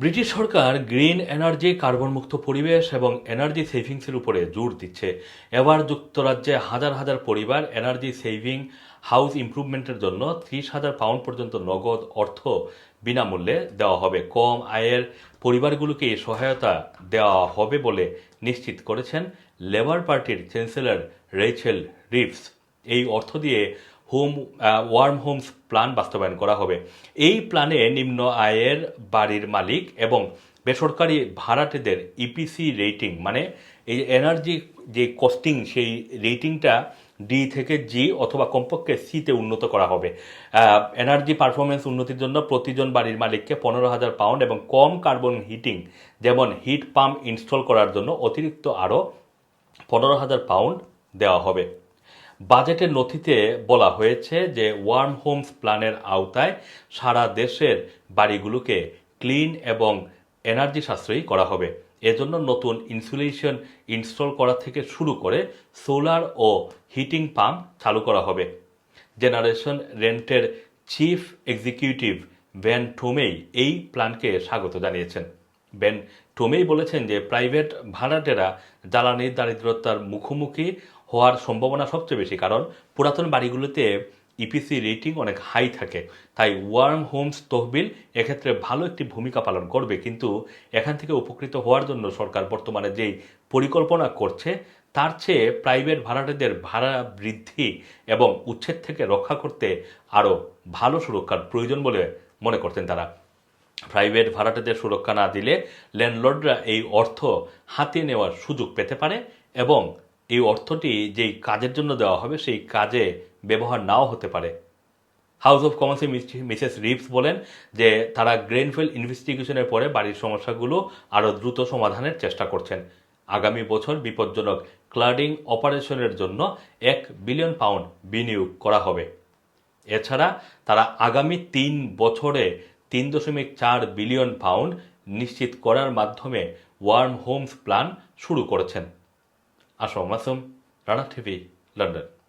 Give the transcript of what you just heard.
British সরকার green energy carbon মুক্ত পরিবেশ এবং এনার্জি সেভিংসের উপরে জোর দিচ্ছে। এবার যুক্তরাজ্যে হাজার হাজার পরিবার এনার্জি সেভিং, হাউস ইমপ্রুভমেন্টের জন্য ত্রিশ হাজার পাউন্ড পর্যন্ত নগদ অর্থ বিনামূল্যে দেওয়া হবে। কম আয়ের পরিবারগুলোকে এই সহায়তা দেওয়া হবে বলে নিশ্চিত করেছেন লেবার পার্টির চ্যান্সেলর রেচেল রিভস। এই অর্থ দিয়ে হোম ওয়ার্ম হোমস প্ল্যান বাস্তবায়ন করা হবে। এই প্ল্যানে নিম্ন আয়ের বাড়ির মালিক এবং বেসরকারি ভাড়াটেদের ইপিসি রেটিং মানে এই এনার্জি যে কস্টিং সেই রেটিংটা ডি থেকে জি অথবা কমপক্ষে সিতে উন্নত করা হবে। এনার্জি পারফরমেন্স উন্নতির জন্য প্রতিজন বাড়ির মালিককে পনেরো হাজার পাউন্ড এবং কম কার্বন হিটিং যেমন হিট পাম্প ইনস্টল করার জন্য অতিরিক্ত আরও পনেরো হাজার পাউন্ড দেওয়া হবে। বাজেটের নথিতে বলা হয়েছে যে ওয়ার্ম হোমস প্ল্যানের আওতায় সারা দেশের বাড়িগুলোকে ক্লিন এবং এনার্জি সাশ্রয়ী করা হবে। এজন্য নতুন ইনসুলেশন ইনস্টল করা থেকে শুরু করে সোলার ও হিটিং পাম্প চালু করা হবে। জেনারেশন রেন্টের চিফ এক্সিকিউটিভ বেন টোমেই এই প্ল্যানকে স্বাগত জানিয়েছেন। বেন টোমেই বলেছেন যে প্রাইভেট ভাড়াটেরা জ্বালানির দারিদ্রতার মুখোমুখি হওয়ার সম্ভাবনা সবচেয়ে বেশি, কারণ পুরাতন বাড়িগুলোতে ইপিসি রেটিং অনেক হাই থাকে। তাই ওয়ার্ম হোমস তহবিল এক্ষেত্রে ভালো একটি ভূমিকা পালন করবে। কিন্তু এখান থেকে উপকৃত হওয়ার জন্য সরকার বর্তমানে যেই পরিকল্পনা করছে, তার চেয়ে প্রাইভেট ভাড়াটেদের ভাড়া বৃদ্ধি এবং উচ্ছেদ থেকে রক্ষা করতে আরও ভালো সুরক্ষার প্রয়োজন বলে মনে করতেন তারা। প্রাইভেট ভাড়াটেদের সুরক্ষা না দিলে ল্যান্ডলর্ডরা এই অর্থ হাতিয়ে নেওয়ার সুযোগ পেতে পারে এবং এই অর্থটি যেই কাজের জন্য দেওয়া হবে, সেই কাজে ব্যবহার নাও হতে পারে। হাউস অফ কমন্সে মিসেস রিপস বলেন যে, তারা গ্রেনফেল ইনভেস্টিগেশনের পরে বাড়ির সমস্যাগুলো আরও দ্রুত সমাধানের চেষ্টা করছেন। আগামী বছর বিপজ্জনক ক্লাডিং অপারেশনের জন্য এক বিলিয়ন পাউন্ড বিনিয়োগ করা হবে। এছাড়া তারা আগামী তিন বছরে তিন দশমিক চার বিলিয়ন পাউন্ড নিশ্চিত করার মাধ্যমে ওয়ার্ম হোমস প্ল্যান শুরু করেছেন। Ashok Masoom Rana TV London